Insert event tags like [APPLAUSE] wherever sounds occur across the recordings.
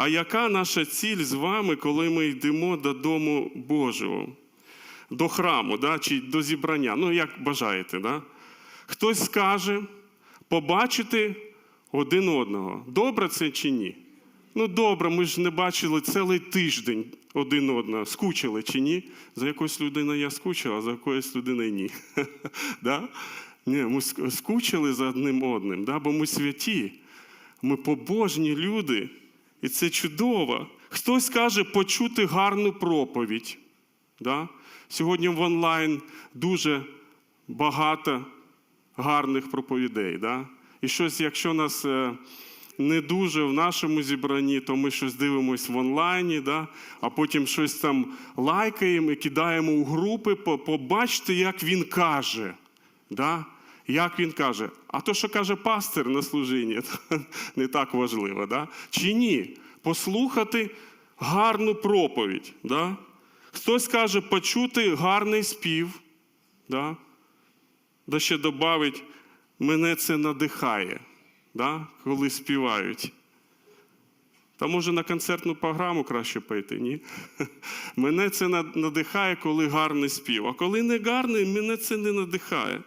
А яка наша ціль з вами, коли ми йдемо до Дому Божого? До храму да? чи до зібрання? Ну, як бажаєте. Да? Хтось скаже побачити один одного. Добре це чи ні? Ну, добре, ми ж не бачили цілий тиждень один одного. Скучили чи ні? За якоюсь людиною я скучив, а за якоюсь людиною ні. [LAUGHS] да? Ні, ми скучили за одним одним, да? бо ми святі, ми побожні люди, і це чудово. Хтось каже почути гарну проповідь. Да? Сьогодні в онлайн дуже багато гарних проповідей. Да? І щось, якщо нас е, не дуже в нашому зібранні, то ми щось дивимося в онлайні, да? а потім щось там лайкаємо і кидаємо у групи, по- побачте, як він каже. Да? Як він каже, а то, що каже пастир на служінні, [LAUGHS] не так важливо, да? чи ні? Послухати гарну проповідь. Да? Хтось каже, почути гарний спів, да? да ще додавить, мене це надихає, да? коли співають. Та може на концертну програму краще пойти, ні? [LAUGHS] Мене це надихає, коли гарний спів. А коли не гарний, мене це не надихає.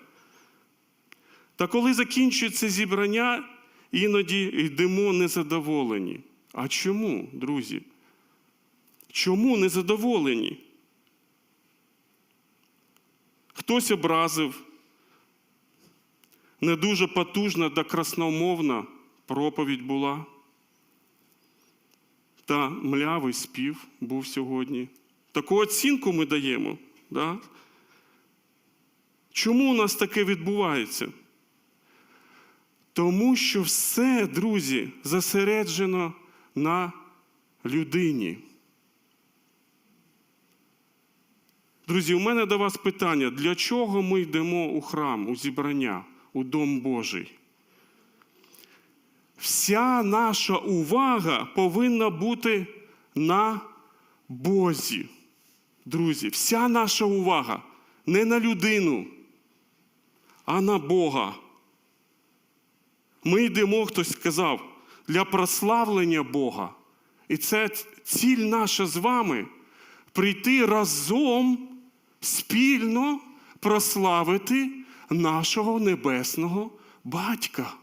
Та коли закінчується зібрання, іноді йдемо незадоволені. А чому, друзі? Чому незадоволені? Хтось образив, не дуже потужна та красномовна проповідь була. Та млявий спів був сьогодні. Таку оцінку ми даємо. Да? Чому у нас таке відбувається? Тому що все, друзі, зосереджено на людині. Друзі, у мене до вас питання: для чого ми йдемо у храм, у зібрання, у Дом Божий? Вся наша увага повинна бути на Бозі. Друзі, вся наша увага не на людину, а на Бога. Ми йдемо, хтось сказав, для прославлення Бога. І це ціль наша з вами прийти разом спільно прославити нашого небесного батька.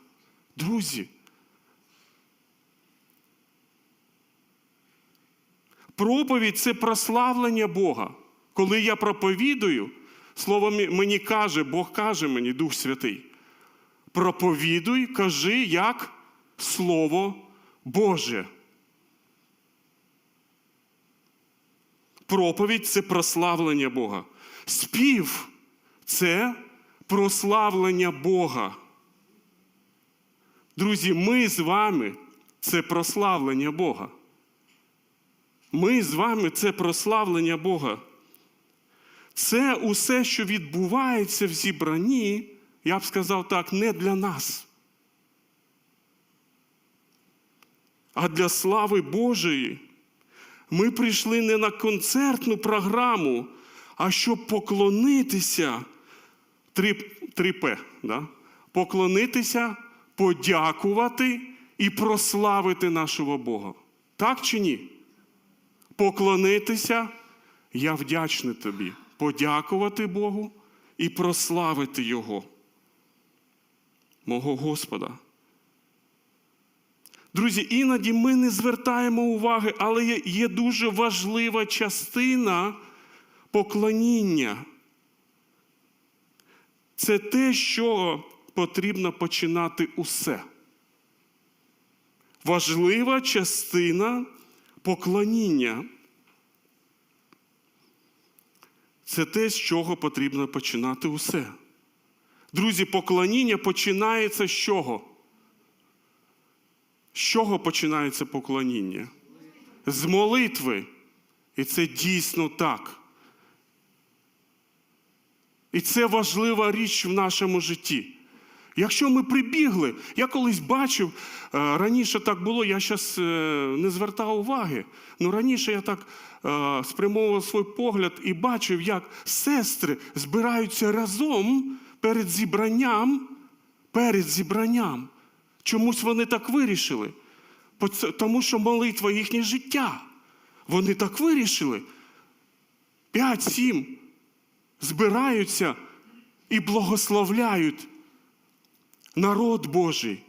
Друзі. Проповідь це прославлення Бога. Коли я проповідую, слово мені каже, Бог каже мені, Дух Святий, проповідуй, кажи як Слово Боже. Проповідь це прославлення Бога. Спів це прославлення Бога. Друзі, ми з вами це прославлення Бога. Ми з вами це прославлення Бога. Це усе, що відбувається в зібранні, я б сказав так, не для нас, а для слави Божої. Ми прийшли не на концертну програму, а щоб поклонитися. Три, три П, да? поклонитися, подякувати і прославити нашого Бога. Так чи ні? Поклонитися, я вдячний тобі, подякувати Богу і прославити Його, мого Господа. Друзі, іноді ми не звертаємо уваги, але є, дуже важлива частина поклоніння. Це те, що потрібно починати усе. Важлива частина поклоніння. Це те, з чого потрібно починати усе. Друзі, поклоніння починається з чого? З чого починається поклоніння? З молитви. І це дійсно так. І це важлива річ в нашому житті. Якщо ми прибігли, я колись бачив, е, раніше так було, я зараз не звертав уваги. Ну раніше я так е, спрямовував свій погляд і бачив, як сестри збираються разом перед зібранням, перед зібранням. Чомусь вони так вирішили. Тому що молитва їхнє життя. Вони так вирішили. П'ять-сім збираються і благословляють народ Божий,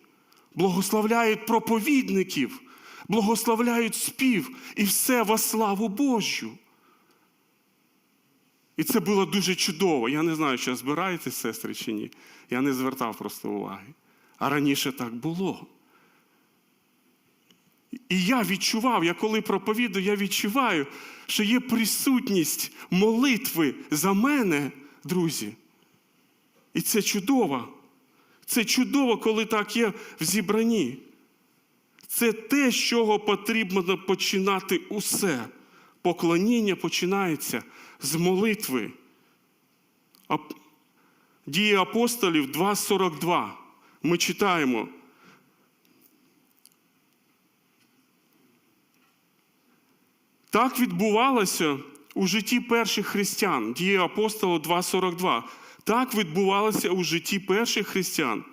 благословляють проповідників, благословляють спів і все во славу Божу. І це було дуже чудово. Я не знаю, чи збираєтесь, сестри, чи ні. Я не звертав просто уваги. А раніше так було. І я відчував, я коли проповідую, я відчуваю, що є присутність молитви за мене, друзі. І це чудово. Це чудово, коли так є в зібранні. Це те, з чого потрібно починати усе. Поклоніння починається з молитви. Дії апостолів 2.42. Ми читаємо. Так відбувалося у житті перших християн. Дії апостола 2.42. Так відбувалося у житті перших християн.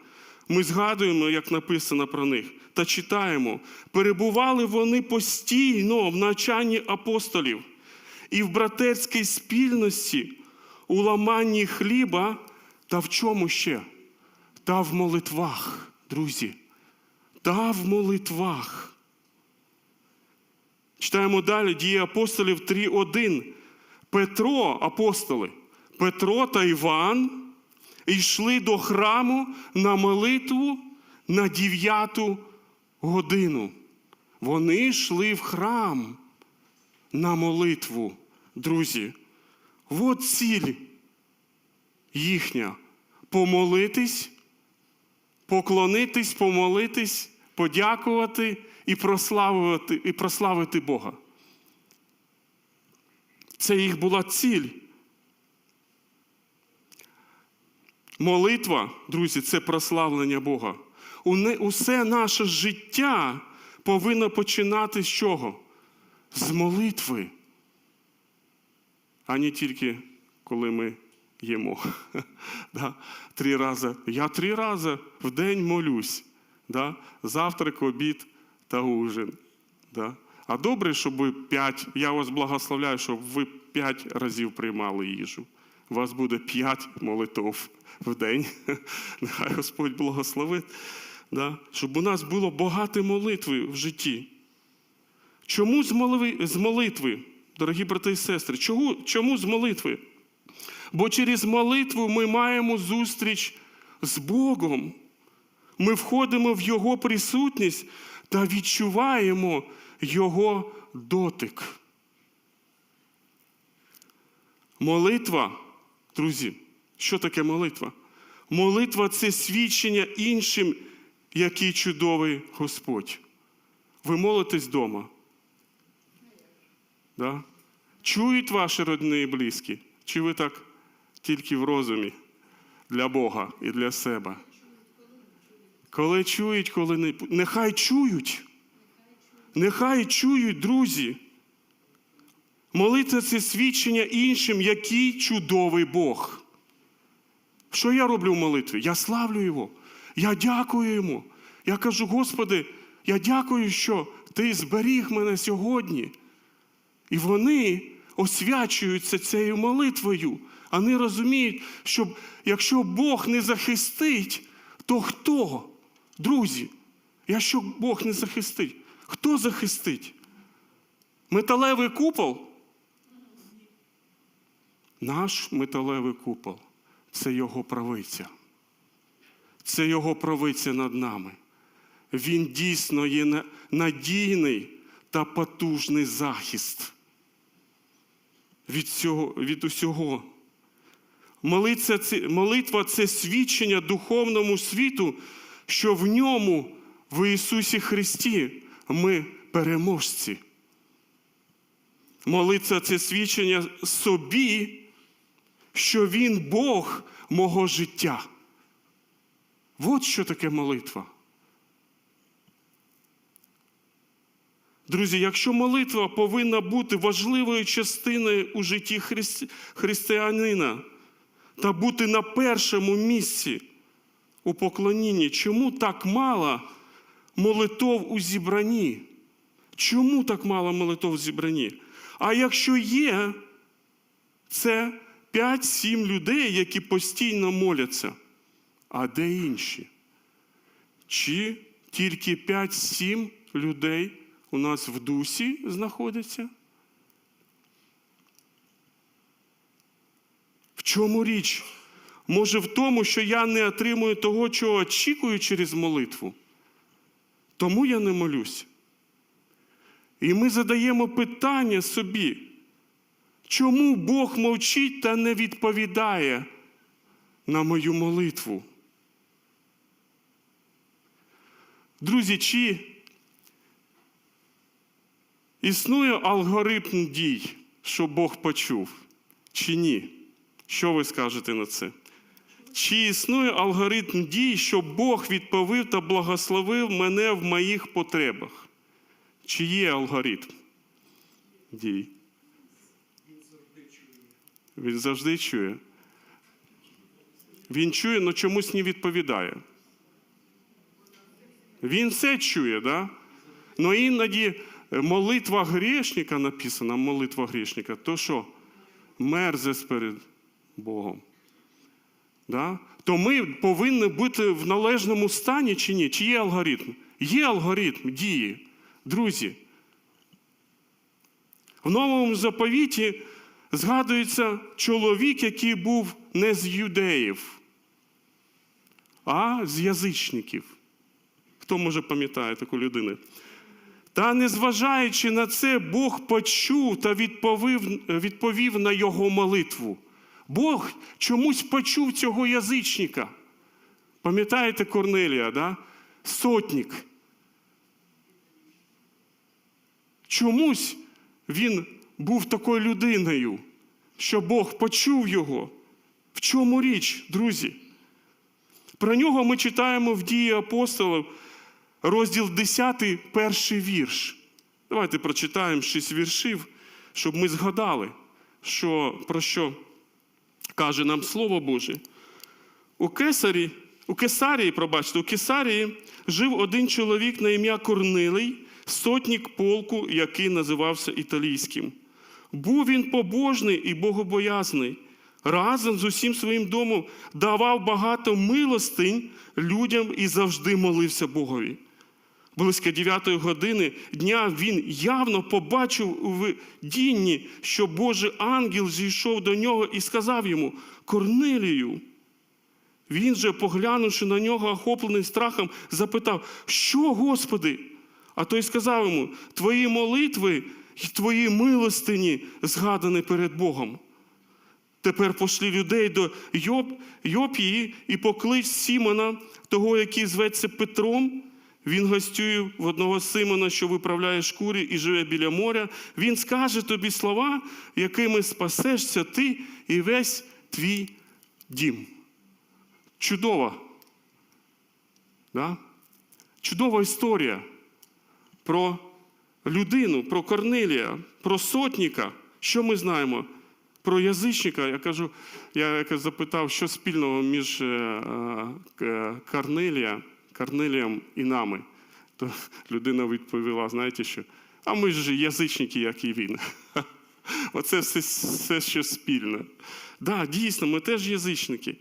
Ми згадуємо, як написано про них, та читаємо. Перебували вони постійно в навчанні апостолів і в братерській спільності, у ламанні хліба та в чому ще? Та в молитвах, друзі. Та в молитвах. Читаємо далі дії апостолів 3.1. Петро, апостоли, Петро та Іван йшли до храму на молитву на 9 годину. Вони йшли в храм на молитву, друзі. От ціль їхня помолитись, поклонитись, помолитись, подякувати і прославити, і прославити Бога. Це їх була ціль. Молитва, друзі, це прославлення Бога. Усе наше життя повинно починати з чого? З молитви, а не тільки коли ми їмо. [LAUGHS] Да? Три рази. Я три рази в день молюсь. Да? Завтрак, обід та ужин. Да? А добре, щоб п'ять, я вас благословляю, щоб ви п'ять разів приймали їжу. У вас буде п'ять молитов в день. [LAUGHS] Нехай Господь благословить. Да? Щоб у нас було багато молитви в житті. Чому з молитви, дорогі брати і сестри? Чому, чому з молитви? Бо через молитву ми маємо зустріч з Богом. Ми входимо в Його присутність та відчуваємо Його дотик. Молитва, друзі, що таке молитва? Молитва це свідчення іншим, який чудовий Господь. Ви молитесь вдома. Да? Чують ваші родні і близькі? Чи ви так тільки в розумі для Бога і для себе? Коли чують, коли не нехай чують. Нехай чують, друзі. Молитва це свідчення іншим, який чудовий Бог. Що я роблю в молитві? Я славлю Його. Я дякую Йому. Я кажу, Господи, я дякую, що Ти зберіг мене сьогодні. І вони освячуються цією молитвою. Вони розуміють, що якщо Бог не захистить, то хто? Друзі, якщо Бог не захистить, хто захистить? Металевий купол? Наш металевий купол це його правиця. Це його правиця над нами. Він дійсно є надійний та потужний захист від, цього, від усього. Молитва це, молитва це свідчення духовному світу, що в ньому, в Ісусі Христі, ми переможці. Молитва це свідчення собі, що Він Бог мого життя. От що таке молитва. Друзі, якщо молитва повинна бути важливою частиною у житті христи- християнина та бути на першому місці у поклонінні, чому так мало молитов у зібранні. Чому так мало молитов у зібранні? А якщо є, це 5-7 людей, які постійно моляться. А де інші? Чи тільки 5-7 людей у нас в дусі знаходяться? В чому річ? Може, в тому, що я не отримую того, чого очікую через молитву. Тому я не молюсь. І ми задаємо питання собі, чому Бог мовчить та не відповідає на мою молитву? Друзі, чи існує алгоритм дій, що Бог почув, чи ні? Що ви скажете на це? Чи існує алгоритм дій, що Бог відповів та благословив мене в моїх потребах? Чи є алгоритм дій? Він завжди чує. Він чує, але чомусь не відповідає. Він все чує, да? Но іноді молитва грішника написана, молитва грішника, то що? Мерзость перед Богом. Да? То ми повинні бути в належному стані чи ні? Чи є алгоритм? Є алгоритм дії. Друзі. В новому заповіті згадується чоловік, який був не з юдеїв, а з язичників. Хто може пам'ятає таку людину? Та незважаючи на це, Бог почув та відповів, відповів на його молитву. Бог чомусь почув цього язичника. Пам'ятаєте Корнелія, да? сотник? Чомусь він був такою людиною, що Бог почув його. В чому річ, друзі? Про нього ми читаємо в дії апостолів, розділ 10, перший вірш. Давайте прочитаємо шість віршів, щоб ми згадали, що, про що каже нам Слово Боже. У Кесарі, у Кесарії, пробачте, у Кесарії жив один чоловік на ім'я Корнилий, сотник полку, який називався італійським. Був він побожний і богобоязний. Разом з усім своїм домом давав багато милостинь людям і завжди молився Богові. Близько 9 години дня він явно побачив у видінні, що Божий ангел зійшов до нього і сказав йому: Корнилію. Він же, поглянувши на нього, охоплений страхом, запитав, що, Господи? А той сказав йому: Твої молитви і твої милостині згадані перед Богом. Тепер пошлі людей до Йоп, Йопії і поклич Сімона, того, який зветься Петром. Він гостює в одного Симона, що виправляє шкурі і живе біля моря. Він скаже тобі слова, якими спасешся ти і весь твій дім. Чудова. Да? Чудова історія про людину, про Корнилія, про сотника. Що ми знаємо? Про язичника, я кажу, я запитав, що спільного між е, е, Корнелія, Корнелієм і нами. То людина відповіла: знаєте що? А ми ж язичники, як і він. [LAUGHS] Оце все, все що спільне. Да, дійсно, ми теж язичники.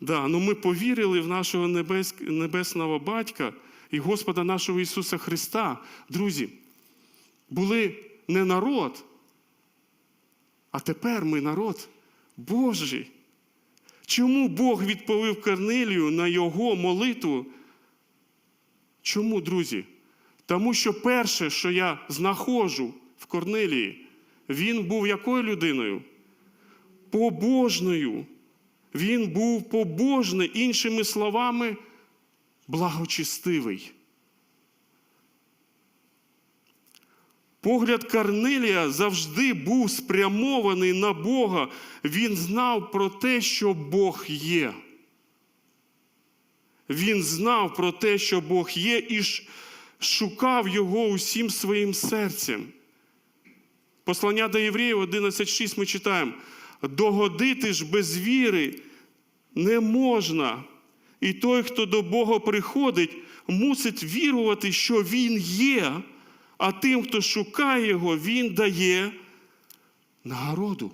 Да, ну Ми повірили в нашого небес, небесного батька і Господа нашого Ісуса Христа. Друзі, були не народ. А тепер ми народ Божий. Чому Бог відповів Корнелію на його молитву? Чому, друзі? Тому що перше, що я знаходжу в Корнелії, він був якою людиною? Побожною. Він був побожний, іншими словами, благочестивий. Погляд Корнелія завжди був спрямований на Бога. Він знав про те, що Бог є. Він знав про те, що Бог є, і шукав його усім своїм серцем. Послання до Євреїв 11.6 ми читаємо: догодити ж без віри не можна. І той, хто до Бога приходить, мусить вірувати, що Він є, а тим, хто шукає Його, Він дає нагороду.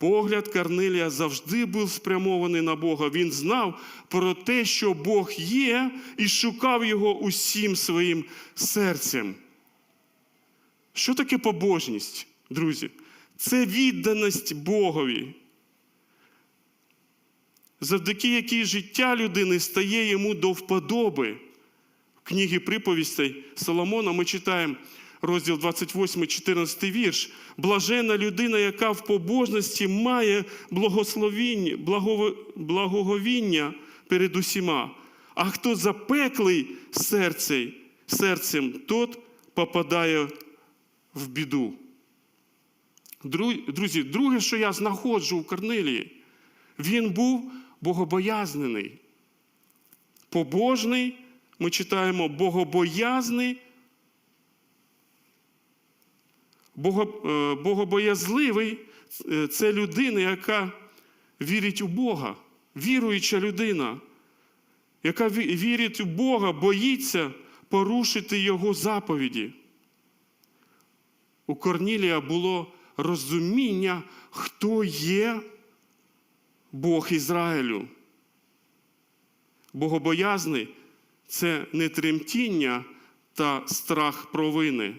Погляд Корнилія завжди був спрямований на Бога. Він знав про те, що Бог є, і шукав його усім своїм серцем. Що таке побожність, друзі? Це відданість Богові, завдяки якій життя людини стає йому до вподоби. В книгі приповістей Соломона ми читаємо розділ 28, 14 вірш. Блажена людина, яка в побожності має благословіння, благово- благоговіння перед усіма. А хто запеклий серцем, серцем, тот попадає в біду. Друзі, друге, що я знаходжу у Корнилії, він був богобоязнений. Побожний, ми читаємо богобоязний, богобоязливий е, це людина, яка вірить у Бога, віруюча людина, яка вірить у Бога, боїться порушити Його заповіді. У Корнілія було розуміння, хто є Бог Ізраїлю. Богобоязний це не тремтіння та страх провини,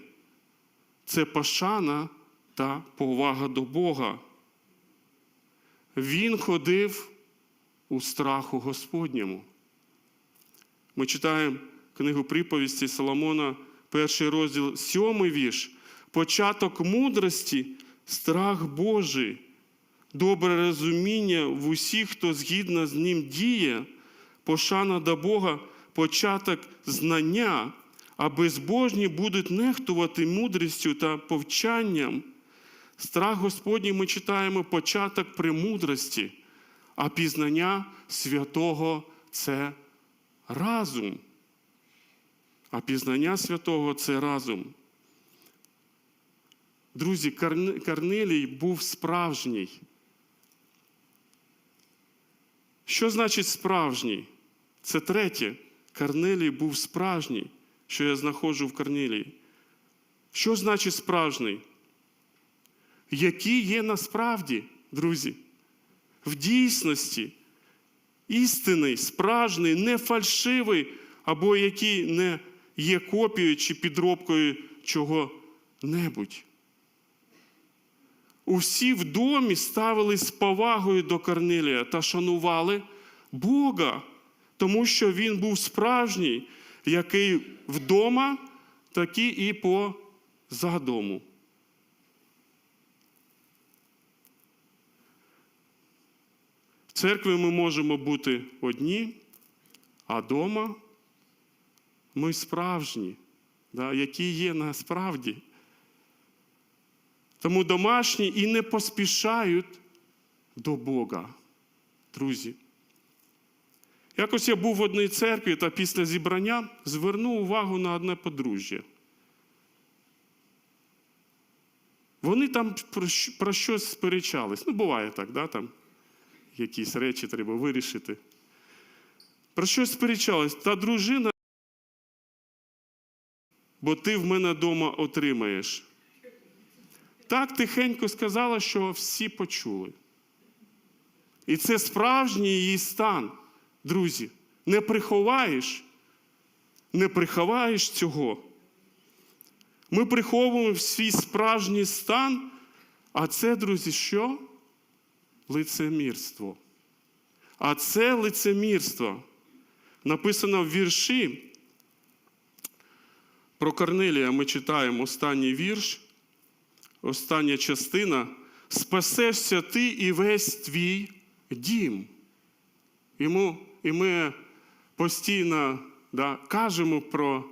це пошана та повага до Бога. Він ходив у страху Господньому. Ми читаємо книгу приповісті Соломона, перший розділ, сьомий вірш. Початок мудрості, страх Божий, добре розуміння в усіх, хто згідно з ним діє, пошана до Бога, початок знання, а безбожні будуть нехтувати мудрістю та повчанням. Страх Господній ми читаємо початок премудрості, а пізнання святого це разум. А пізнання святого це разум. Друзі, Карн- був справжній. Що значить справжній? Це третє. Корнилій був справжній, що я знаходжу в Корнилії. Що значить справжній? Який є насправді, друзі? В дійсності, істинний, справжній, не фальшивий, або який не є копією чи підробкою чого-небудь. Усі в домі ставились з повагою до Корнилія та шанували Бога, тому що він був справжній, який вдома, так і поза дому. В церкві ми можемо бути одні, а вдома ми справжні, да, які є насправді. Тому домашні і не поспішають до Бога, друзі. Якось я був в одній церкві та після зібрання звернув увагу на одне подружжя. Вони там про, щось сперечались. Ну, буває так, да, там якісь речі треба вирішити. Про щось сперечались. Та дружина, бо ти в мене вдома отримаєш. Так тихенько сказала, що всі почули. І це справжній її стан, друзі. Не приховаєш, не приховаєш цього. Ми приховуємо свій справжній стан, а це, друзі, що? Лицемірство. А це лицемірство. Написано в вірші. Про Корнелія ми читаємо останній вірш остання частина, спасешся ти і весь твій дім. Йому, і ми постійно да, кажемо про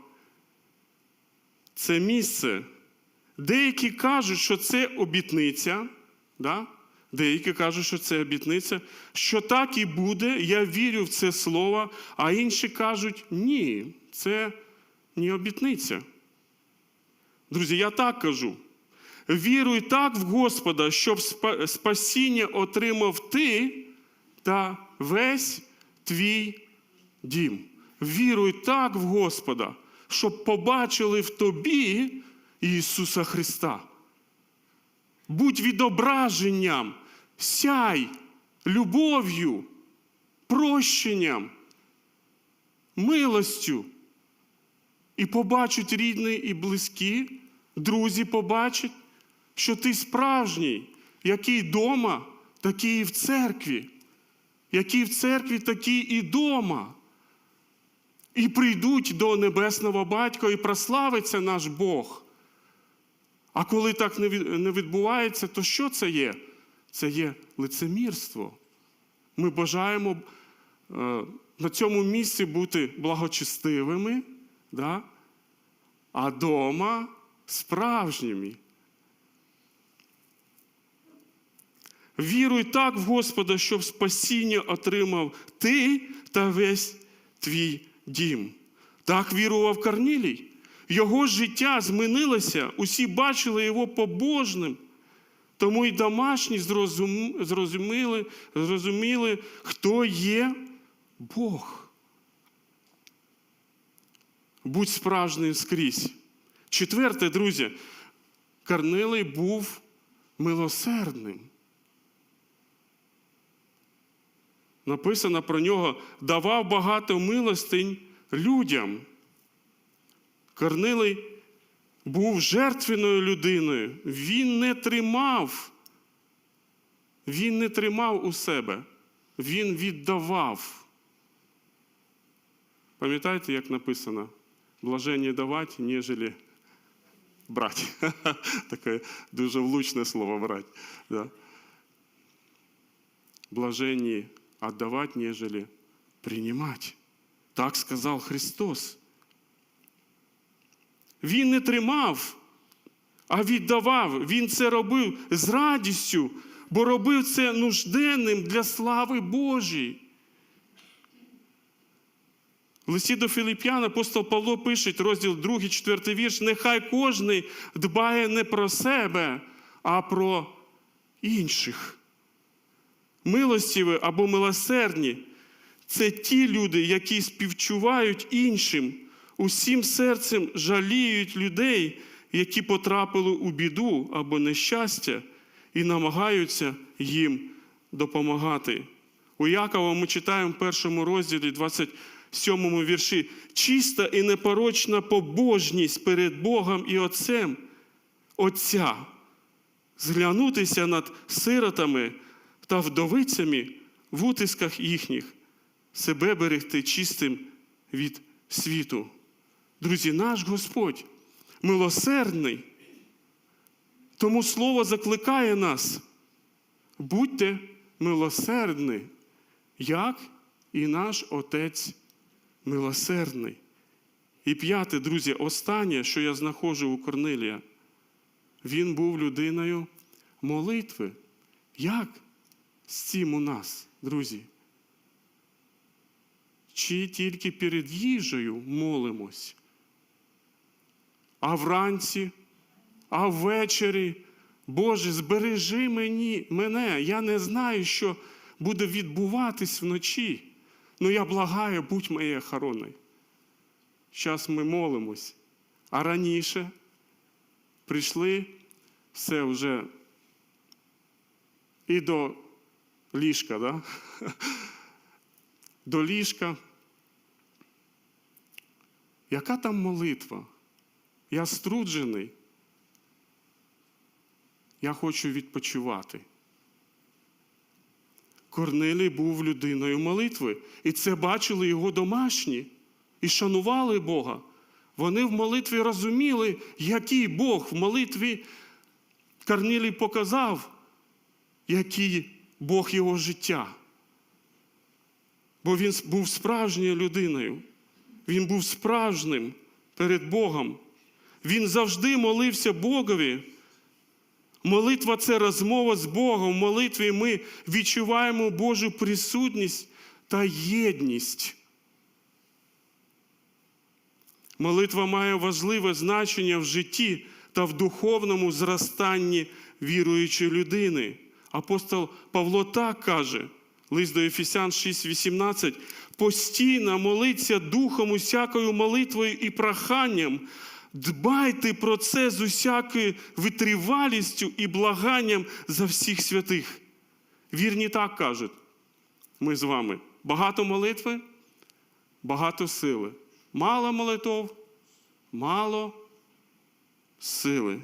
це місце. Деякі кажуть, що це обітниця, да? деякі кажуть, що це обітниця, що так і буде, я вірю в це слово, а інші кажуть, ні, це не обітниця. Друзі, я так кажу. Віруй так в Господа, щоб спасіння отримав ти та весь твій дім. Віруй так в Господа, щоб побачили в тобі Ісуса Христа. Будь відображенням, сяй любов'ю, прощенням, милостю. І побачать рідні і близькі, друзі побачать, що ти справжній, який дома, такий і в церкві, який в церкві, такий і дома. І прийдуть до Небесного Батька і прославиться наш Бог. А коли так не відбувається, то що це є? Це є лицемірство. Ми бажаємо е, на цьому місці бути благочестивими, да? а дома справжніми. Віруй так в Господа, щоб спасіння отримав ти та весь твій дім. Так вірував Корнілій. Його життя змінилося, усі бачили його побожним. Тому й домашні зрозум- зрозуміли, зрозуміли, хто є Бог. Будь справжнім скрізь. Четверте, друзі, Корнилий був милосердним. Написано про нього давав багато милостинь людям. Корнилий був жертвенною людиною. Він не тримав. Він не тримав у себе. Він віддавав. Пам'ятаєте, як написано? Блаженні давати, нежели брати. [LAUGHS] Таке дуже влучне слово брати. Да? Блаженні отдавать, нежели принимать. Так сказав Христос. Він не тримав, а віддавав. Він це робив з радістю, бо робив це нужденним для слави Божій. В листі до Філіп'ян апостол Павло пише, розділ 2, 4 вірш, нехай кожний дбає не про себе, а про інших. Милостиві або милосердні. Це ті люди, які співчувають іншим, усім серцем жаліють людей, які потрапили у біду або нещастя, і намагаються їм допомагати. У Якова ми читаємо в першому розділі 27 вірші: чиста і непорочна побожність перед Богом і Отцем Отця, зглянутися над сиротами та вдовицями в утисках їхніх, себе берегти чистим від світу. Друзі, наш Господь милосердний, тому Слово закликає нас. Будьте милосердні, як і наш Отець милосердний. І п'яте, друзі, останнє, що я знаходжу у Корнилія, він був людиною молитви. Як з цим у нас, друзі? Чи тільки перед їжею молимось? А вранці, а ввечері, Боже, збережи мені, мене. Я не знаю, що буде відбуватись вночі. Ну я благаю, будь моєю охороною. Зараз ми молимось. А раніше прийшли все вже і до ліжка, да? до ліжка. Яка там молитва? Я струджений. Я хочу відпочивати. Корнилій був людиною молитви, і це бачили його домашні і шанували Бога. Вони в молитві розуміли, який Бог в молитві Корнилій показав, який Бог його життя. Бо він був справжньою людиною. Він був справжнім перед Богом. Він завжди молився Богові. Молитва це розмова з Богом. В молитві ми відчуваємо Божу присутність та єдність. Молитва має важливе значення в житті та в духовному зростанні віруючої людини. Апостол Павло так каже: Лист до Ефесян 6,18. Постійно молиться духом усякою молитвою і проханням. Дбайте про це з усякою витривалістю і благанням за всіх святих. Вірні так кажуть. Ми з вами. Багато молитви, багато сили. Мало молитов, мало сили.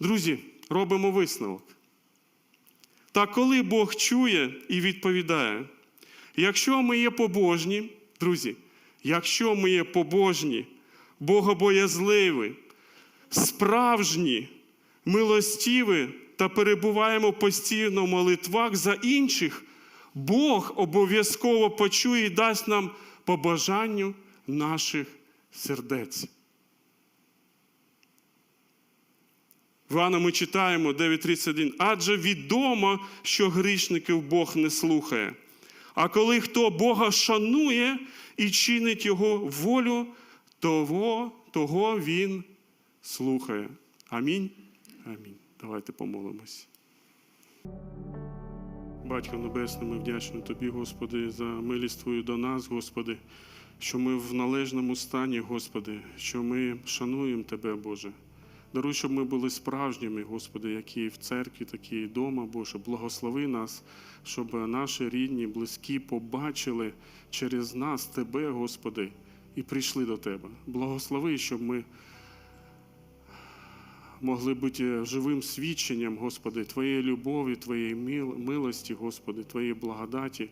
Друзі, робимо висновок. Та коли Бог чує і відповідає, якщо ми є побожні, друзі, якщо ми є побожні, богобоязливі, справжні, милостиві та перебуваємо постійно в молитвах за інших, Бог обов'язково почує і дасть нам по бажанню наших сердець. Івана ми читаємо 9.31. Адже відомо, що грішників Бог не слухає. А коли хто Бога шанує і чинить Його волю, того, того Він слухає. Амінь. Амінь. Давайте помолимось. Батько Небесний, ми вдячні Тобі, Господи, за милість Твою до нас, Господи, що ми в належному стані, Господи, що ми шануємо Тебе, Боже. Даруй, щоб ми були справжніми, Господи, які в церкві, такі і вдома, Боже. Благослови нас, щоб наші рідні, близькі побачили через нас Тебе, Господи, і прийшли до Тебе. Благослови, щоб ми могли бути живим свідченням, Господи, Твоєї любові, Твоєї милості, Господи, Твоєї благодаті.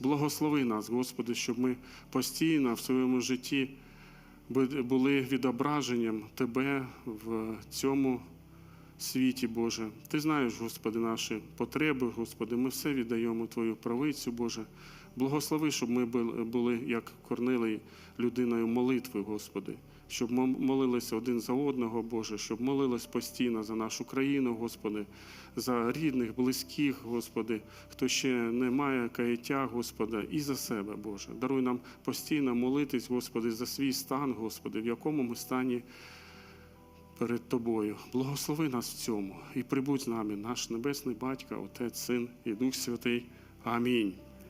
Благослови нас, Господи, щоб ми постійно в своєму житті були відображенням Тебе в цьому світі, Боже. Ти знаєш, Господи, наші потреби, Господи, ми все віддаємо Твою правицю, Боже. Благослови, щоб ми були, як Корнилий, людиною молитви, Господи, щоб ми молилися один за одного, Боже, щоб молились постійно за нашу країну, Господи, за рідних, близьких, Господи, хто ще не має каяття, Господи, і за себе, Боже. Даруй нам постійно молитись, Господи, за свій стан, Господи, в якому ми стані перед Тобою. Благослови нас в цьому і прибудь з нами, наш Небесний Батько, Отець, Син і Дух Святий. Амінь.